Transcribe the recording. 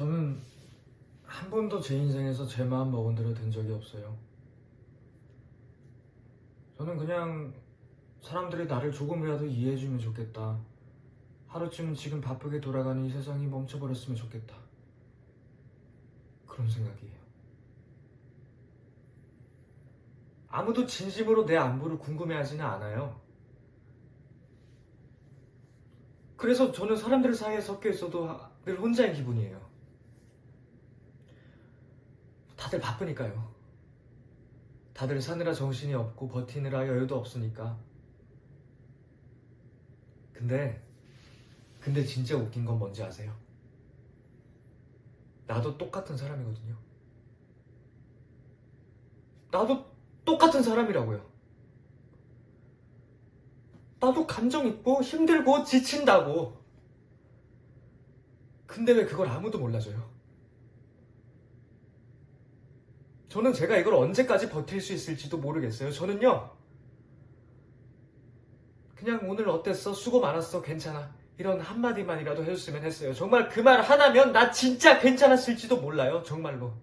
저는 한 번도 제 인생에서 제 마음 먹은 대로 된 적이 없어요. 저는 그냥 사람들이 나를 조금이라도 이해해주면 좋겠다. 하루쯤은 지금 바쁘게 돌아가는 이 세상이 멈춰버렸으면 좋겠다. 그런 생각이에요. 아무도 진심으로 내 안부를 궁금해하지는 않아요. 그래서 저는 사람들 사이에 섞여 있어도 늘 혼자인 기분이에요. 다들 바쁘니까요. 다들 사느라 정신이 없고 버티느라 여유도 없으니까. 근데, 근데 진짜 웃긴 건 뭔지 아세요? 나도 똑같은 사람이거든요. 나도 똑같은 사람이라고요. 나도 감정 있고 힘들고 지친다고. 근데 왜 그걸 아무도 몰라줘요? 저는 제가 이걸 언제까지 버틸 수 있을지도 모르겠어요. 저는요, 그냥 오늘 어땠어? 수고 많았어? 괜찮아. 이런 한마디만이라도 해줬으면 했어요. 정말 그 말 하나면 나 진짜 괜찮았을지도 몰라요. 정말로.